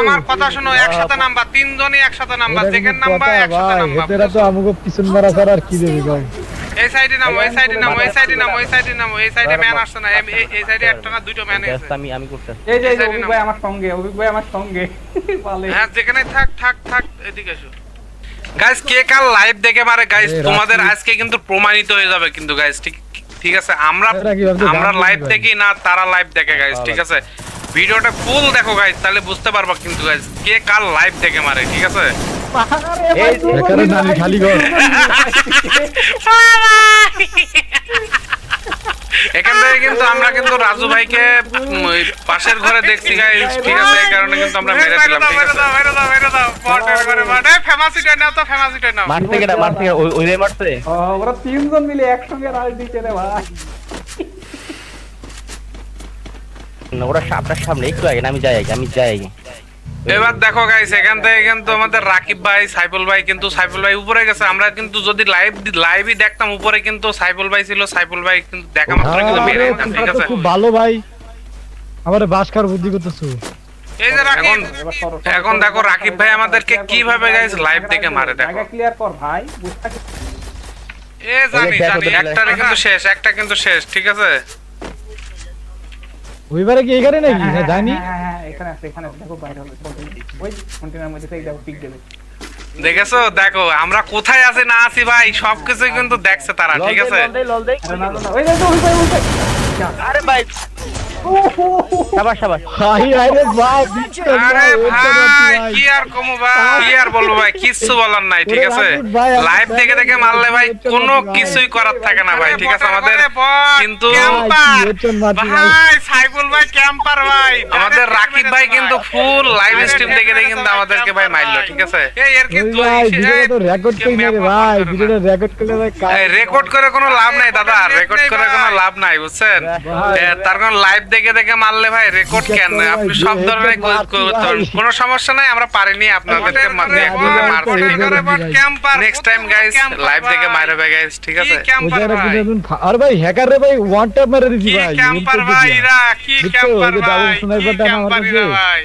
আমার কথা শোনো একসাথে নাম্বার তিনজনই একসাথে নাম্বার এটা নাম্বার একসাথে নাম্বার এদেরা তো আমাকে পিছন মারা ছাড়া আর কি দেবে ভাই? এই সাইডে নামো এই সাইডে নামো এই সাইডে নামো এই সাইডে নামো এই সাইডে ম্যান আসছে না এই- এই- এই সাইডে একটা না দুটো ম্যান আছে আমি আমি করতেছি। এই যে এই যে এই অভিক ভাই আমার সঙ্গে অভিক ভাই আমার সঙ্গে। পালে। হ্যাঁ যেখানে থাক থাক থাক এদিকে এসো। গাইস কে কাল লাইভ দেখে মারে গাইস তোমাদের আজকে কিন্তু প্রমাণিত হয়ে যাবে কিন্তু গাইস ঠিক ঠিক আছে? আমরা আমরা লাইভ দেখি না তারা লাইভ দেখে গাইস ঠিক আছে? ভিডিওটা ফুল দেখো গাইস তাহলে বুঝতে পারবা কিন্তু গাইস কে কাল লাইভ দেখে মারে ঠিক আছে? এখান থেকে কিন্তু আমরা কিন্তু রাজু ভাইকে পাশের ঘরে দেখছি গাইস ঠিক আছে এই কারণে কিন্তু আমরা মেরে দিলাম ঠিক আছে? মারতে গেটা মারতে গেটা ওই ওই রে মারতে ওরা তিনজন মিলে একসঙ্গে রাজ দিচ্ছে রে ভাই না, ওরা আপনার সামনে একটু আগে আমি যাই আগে আমি যাই আগে। এবার দেখো গাইস এখান থেকে কিন্তু আমাদের রাকিব ভাই সাইফুল ভাই কিন্তু সাইফুল ভাই উপরে গেছে। আমরা কিন্তু যদি লাইভ লাইভই দেখতাম উপরে কিন্তু সাইফুল ভাই ছিল সাইফুল ভাই কিন্তু দেখা মাত্র কিন্তু মেরে দিতাম ঠিক আছে? খুব ভালো ভাই। আমার বাস খাওয়ার বুদ্ধি করতেছো। এই যে রাকিব এখন দেখো রাকিব ভাই আমাদেরকে কীভাবে live জায়গা দেখে মারে দেখো। ক্লিয়ার কর ভাই বুঝতে এ জানি জানি একটা কিন্তু শেষ একটা কিন্তু শেষ ঠিক আছে? ওইবারে কি এখানে নাকি? না জানি। হ্যাঁ, হ্যাঁ, হ্যাঁ, এখানে আছে এখানে দেখো বাইরে হলো ওই কন্টেনার মধ্যে থেকে দেখো পিক দেবে দেখেছ? দেখো আমরা কোথায় আছি না আছি ভাই? সবকিছু কিন্তু দেখছে তারা ঠিক আছে? আরে ভাই আরে ভাই। সাবাস সাবাস। হাই আরে ভাই আরে ভাই কি আর কমু ভাই? কি আর বলব ভাই? কিচ্ছু বলার নাই ঠিক আছে? লাইভ দেখে দেখে মারলে ভাই কোনো কিছুই করার থাকে না ভাই ঠিক আছে? আমাদের কিন্তু ভাই? সাইফুল ভাই ক্যাম্পার ভাই। আমাদের রাকিব ভাই কিন্তু ফুল লাইভ স্ট্রিম দেখে দেখে কিন্তু আমাদেরকে ভাই মারলো ঠিক আছে? এই এর কি রেকর্ড করে নেবে ভাই ভিডিওটা রেকর্ড করলে ভাই রেকর্ড করে কোনো লাভ নাই দাদা রেকর্ড করে কোনো লাভ নাই বুঝছেন? তার কারণ লাইভ দেখে দেখে মারলে ভাই রেকর্ড কেন? আপনি সব ধরনের কোনো সমস্যা নাই আমরা পারিনি আপনাদেরকে মারতে নেক্সট টাইম গাইস লাইভ দেখে মারবে গাইস ঠিক আছে? আরে ভাই হ্যাকার রে ভাই ওয়ান ট্যাপ মেরে দিছি ভাই ক্যাম্পার ভাই দিকে। Kirchampari, Kirchampari, dawaj!